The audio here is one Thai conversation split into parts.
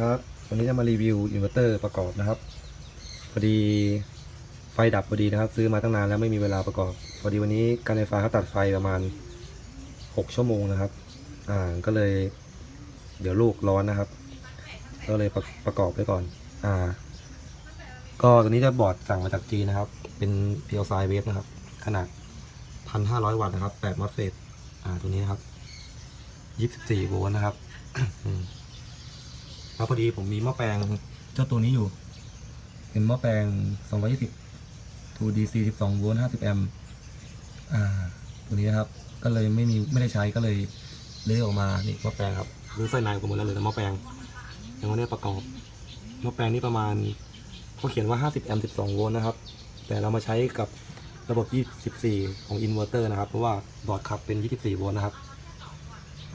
ครับวันนี้จะมารีวิวอินเวอร์เตอร์ประกอบนะครับพอดีไฟดับพอดีนะครับ ซื้อมาตั้งนานแล้วไม่มีเวลาประกอบ พอดีวันนี้การไฟฟ้าเขาตัดไฟประมาณ 6 ชั่วโมงนะครับ อ่าก็เลย เดี๋ยวลูกร้อนนะครับ ก็เลยประประกอบไปก่อน อ่า ก็ตัวนี้จะบอร์ดสั่งมาจากจีนนะครับ เป็น p l s i Wave นะครับ ขนาด 1,500 วัตต์นะครับ8มอสเฟตอ่าตัวนี้นะครับ 24 โวลต์นะครับ อืมแล้วพอดีผมมีหม้อแปลงเจ้าตัวนี้อยู่ เป็นหม้อแปลง 220 2DC 12โวลต์50 แอมป์อ่า ตัวนี้นะครับ ก็เลยไม่มีไม่ได้ใช้ก็เลยเลื้อออกมา นี่หม้อแปลงครับรื้อไส้ในกันหมดแล้วเหลยแต่หม้อแปลง ยังไม่ได้ประกอบ หม้อแปลงนี่ประมาณเขาเขียนว่า 50 แอมป์ 12 โวลต์นะครับ แต่เรามาใช้กับระบบ 24 ของอินเวอร์เตอร์นะครับ เพราะว่าบอร์ดขับเป็น 24 โวลต์นะครับ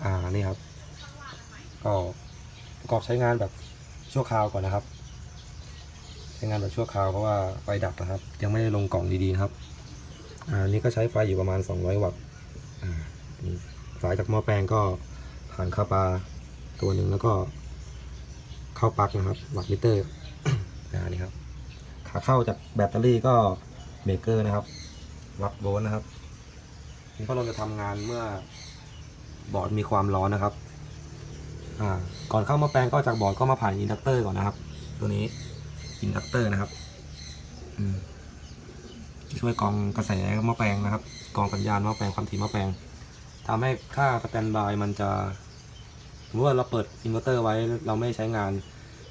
อ่า นี่ครับ ก็ ปรอบใช้งานแบบชั่วคราวก่อนนะครับ ใช้งานแบบชั่วคราวเพราะว่าไฟดับนะครับ ยังไม่ได้ลงกล่องดีๆนะครับอ่านี่ก็ใช้ไฟอยู่ประมาณ 200 วัตต์อ่านี่สายจากหม้อแปลงก็ผ่านคาปาตัวหนึ่งแล้วก็เข้าปลั๊กนะครับวัตต์มิเตอร์อ่านี่ครับขาเข้าจากแบตเตอรี่ก็เบเกอร์นะครับ วัดโวลต์นะครับนี่พัดลมจะทำงานเมื่อบอร์ดมีความร้อนนะครับ อ่าก่อนเข้ามาแปลงก็จากบอร์ดก็มาผ่านอินดักเตอร์ก่อนนะครับ ตัวนี้อินดักเตอร์นะครับช่วยกองกระแสม้อแปลงนะครับ กองสัญญาณม้อแปลงความถี่ม้อแปลงทำให้ค่าสแตนบายมันจะสมมติว่าเราเปิดอินเวอร์เตอร์ไว้เราไม่ใช้งาน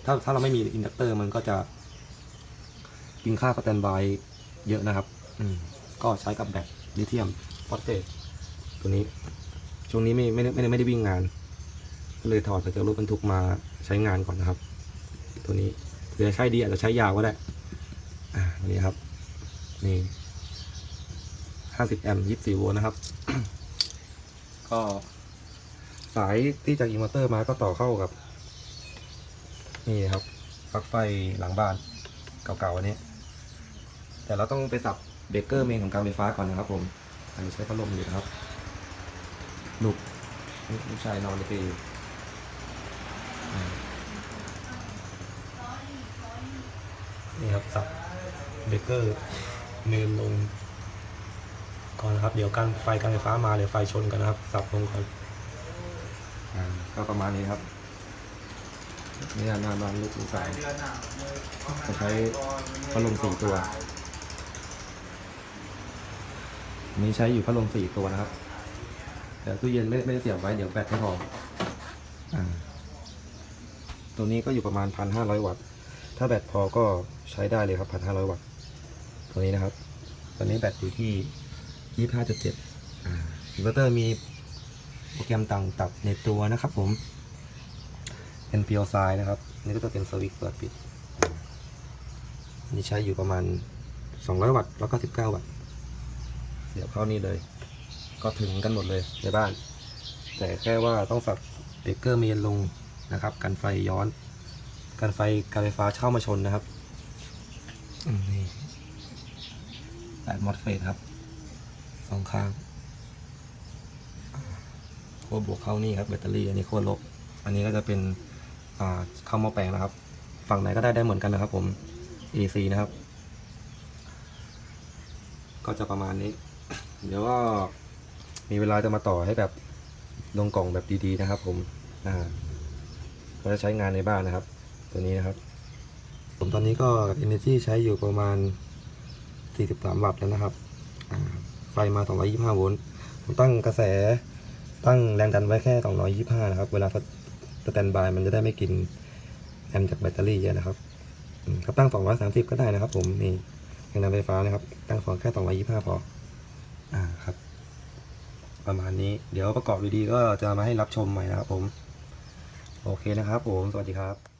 ถ้าถ้าเราไม่มีอินดักเตอร์มันก็จะกินค่าสแตนบายเยอะนะครับ อืมก็ใช้กับแบตลิเธียมฟอสเฟตตัวนี้ ช่วงนี้ไม่ไม่ได้ไม่ได้ไม่ได้วิ่งงาน เลยถอดออกจากรถบรรทุกมาใช้งานก่อนนะครับ ตัวนี้เผื่อใช้ดีอาจจะใช้ยาวก็ได้อ่าตัวนี้ครับ นี่ห้าสิบแอมป์ยี่สี่โวลต์นะครับ ก็สายที่จากอินเวอร์เตอร์มาก็ต่อเข้ากับ นี่ครับปลั๊กไฟหลังบ้านเก่าๆอันนี้ แต่เราต้องไปสับเบรกเกอร์เมนของการไฟฟ้าก่อนนะครับ ผมอันนี้ใช้พัดลมอยู่นะครับลูกลูกชายนอนในเปรย์อ นี่ครับสับเบเกอร์เมนลงก่อนนะครับ เดี๋ยวการไฟการไฟฟ้ามาเดี๋ยวไฟชนกันนะครับ สับลงก่อนอ่าก็ประมาณนี้ครับนี่หน้าบ้านลูกลูกสาวจะใช้พัดลมสี่ตัวมีใช้อยู่พัดลมสี่ตัวนะครับแต่ตู้เย็นไม่ไม่ได้เสียบไว้เดี๋ยวแบตไม่พออ่าตัวนี้ก็อยู่ประมาณพันห้าร้อยวัตต์ ถ้าแบตพอก็ ใช้ได้เลยครับพันห้าร้อยวัตต์ตัวนี้นะครับตัวนี้แบตอยู่ที่ยี่ห้าจุดเจ็ดอินเวอร์เตอร์มีโปรแกรมต่างตับในตัวนะครับผมเป็นเพียวไซนะครับ นี่ก็จะเป็นสวิตช์เปิดปิดอันนี้ใช้อยู่ประมาณสองร้อยวัตต์แล้วก็สิบเก้าวัตต์เสียบเข้านี่เลย ก็ถึงกันหมดเลยในบ้าน แต่แค่ว่าต้องสับเบรกเกอร์เมนลงนะครับ กันไฟย้อน กันไฟการไฟฟ้าเข้ามาชนนะครับ นี่แปดมอสเฟตครับสองข้างขั้วบวกเข้านี่ครับแบตเตอรี่อันนี้ขั้วลบ อันนี้ก็จะเป็นเข้าม้อแปลงนะครับ ฝั่งไหนก็ได้ได้เหมือนกันนะครับผม AC นะครับ ก็จะประมาณนี้ เดี๋ยวก็มีเวลาจะมาต่อให้แบบลงกล่องแบบดีๆนะครับ ผม อ่าก็จะใช้งานในบ้านนะครับ ตัวนี้นะครับ ผมตอนนี้ก็ Energy ใช้อยู่ประมาณ 43 วัตต์แล้วนะครับ ไฟมา 225 โวลต์ ผมตั้งกระแส ตั้งแรงดันไว้แค่ 225 นะครับ เวลาสแตนบายมันจะได้ไม่กินแอมจากแบตเตอรี่เยอะนะครับอืมครับตั้ง 230 ก็ได้นะครับ ผม นี่แรงดันไฟฟ้านะครับ ตั้งฟองแค่ 225 พอ อ่า ครับ ประมาณนี้ เดี๋ยวประกอบดีๆก็จะมาให้รับชมใหม่นะครับผม โอเคนะครับผม สวัสดีครับ